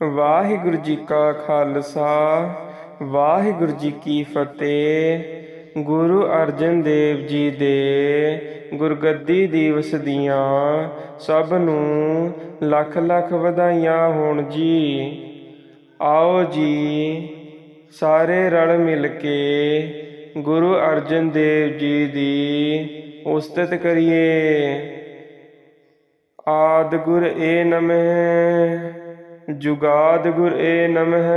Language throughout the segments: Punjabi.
ਵਾਹਿਗੁਰੂ ਜੀ ਕਾ ਖਾਲਸਾ, ਵਾਹਿਗੁਰੂ ਜੀ ਕੀ ਫਤਿਹ। ਗੁਰੂ ਅਰਜਨ ਦੇਵ ਜੀ ਦੇ ਗੁਰਗੱਦੀ ਦਿਵਸ ਦੀਆਂ ਸਭ ਨੂੰ ਲੱਖ ਲੱਖ ਵਧਾਈਆਂ ਹੋਣ ਜੀ। ਆਓ ਜੀ, ਸਾਰੇ ਰਲ ਮਿਲ ਕੇ ਗੁਰੂ ਅਰਜਨ ਦੇਵ ਜੀ ਦੀ ਉਸਤਤ ਕਰੀਏ। ਆਦ ਗੁਰ ਏ ਨਮः ਜੁਗਾਦ ਗੁਰ ਏ ਨਮः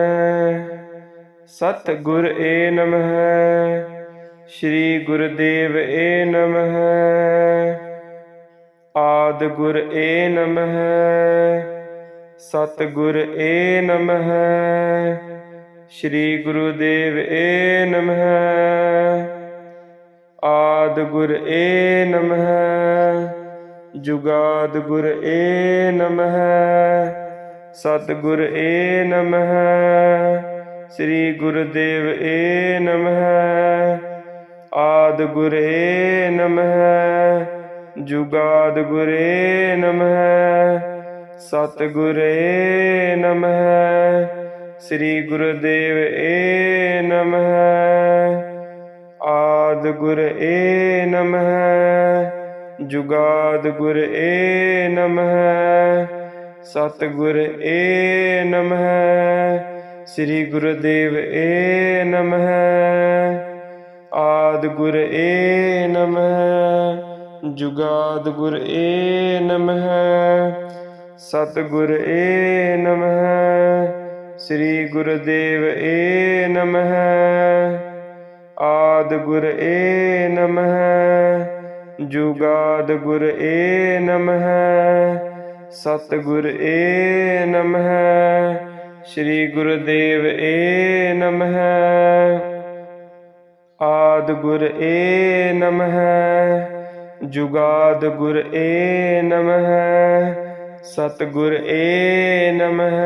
ਸਤ ਗੁਰ ਏ ਨਮः ਸ਼੍ਰੀ ਗੁਰਦੇਵ ਏ ਨਮः ਆਦ ਗੁਰ ਏ ਨਮः ਸਤ ਗੁਰ ਏ ਨਮः ਸ਼੍ਰੀ ਗੁਰੂਦੇਵ ਏ ਨਮः ਆਦ ਗੁਰ ਏ ਨਮः ਜੁਗਾਦ ਗੁਰ ਏ ਨਮः ਸਤਿਗੁਰ ਏ ਨਮः ਸ੍ਰੀ ਗੁਰਦੇਵ ਏ ਨਮः ਆਦ ਗੁਰ ਏ ਨਮः ਜੁਗਾਦ ਗੁਰ ਏ ਨਮः ਸਤ ਗੁਰ ਨਮः ਸ੍ਰੀ ਗੁਰਦੇਵ ਏ ਨਮः ਆਦ ਗੁਰ ਏ ਨਮः ਜੁਗਾਦ ਗੁਰ ਏ ਨਮः ਸਤਿਗੁਰ ਏ ਨਮः ਸ੍ਰੀ ਗੁਰਦੇਵ ਏ ਨਮः ਆਦ ਗੁਰ ਏ ਨਮः ਜੁਗਾਦ ਗੁਰ ਏ ਨਮः ਸਤ ਏ ਨਮः ਸ੍ਰੀ ਗੁਰਦੇਵ ਏ ਨਮः ਆਦ ਗੁਰ ਏ ਨਮः ਜੁਗਾਦ ਗੁਰ ਏ ਨਮः ਸਤਿਗੁਰ ਏ ਨਮः ਸ੍ਰੀ ਗੁਰਦੇਵ ਏ ਨਮः ਆਦ ਗੁਰ ਏ ਨਮः ਜੁਗਾਦ ਗੁਰ ਏ ਨਮः ਸਤ ਏ ਨਮः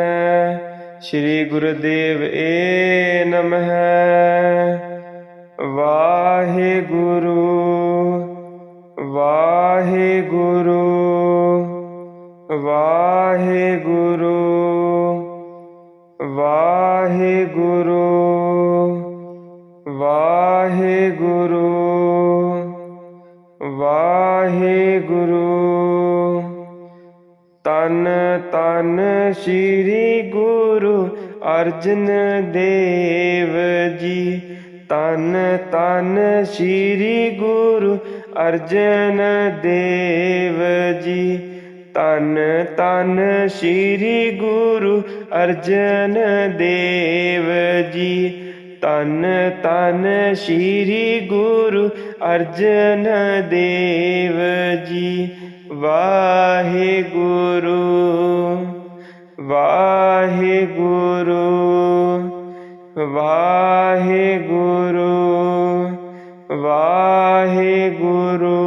ਸ੍ਰੀ ਗੁਰਦੇਵ ਏ ਨਮः ਵਾਹਿਗੁਰੂ ਵਾਹਿਗੁਰੂ ਵਾਹਿਗੁਰੂ ਵਾਹਿਗੁਰੂ। ਤਨ ਤਨ ਸ੍ਰੀ ਗੁਰੂ ਅਰਜਨ ਦੇਵ ਜੀ। ਤਨ ਤਨ ਸ੍ਰੀ ਗੁਰੂ ਅਰਜਨ ਦੇਵ ਜੀ। ਤਨ ਤਨ ਸ੍ਰੀ ਗੁਰੂ ਅਰਜਨ ਦੇਵ ਜੀ। ਤਨ ਤਨ ਸ੍ਰੀ ਗੁਰੂ ਅਰਜਨ ਦੇਵ ਜੀ। ਵਾਹਿਗੁਰੂ ਵਾਹਿਗੁਰੂ ਵਾਹਿਗੁਰੂ ਵਾਹਿਗੁਰੂ।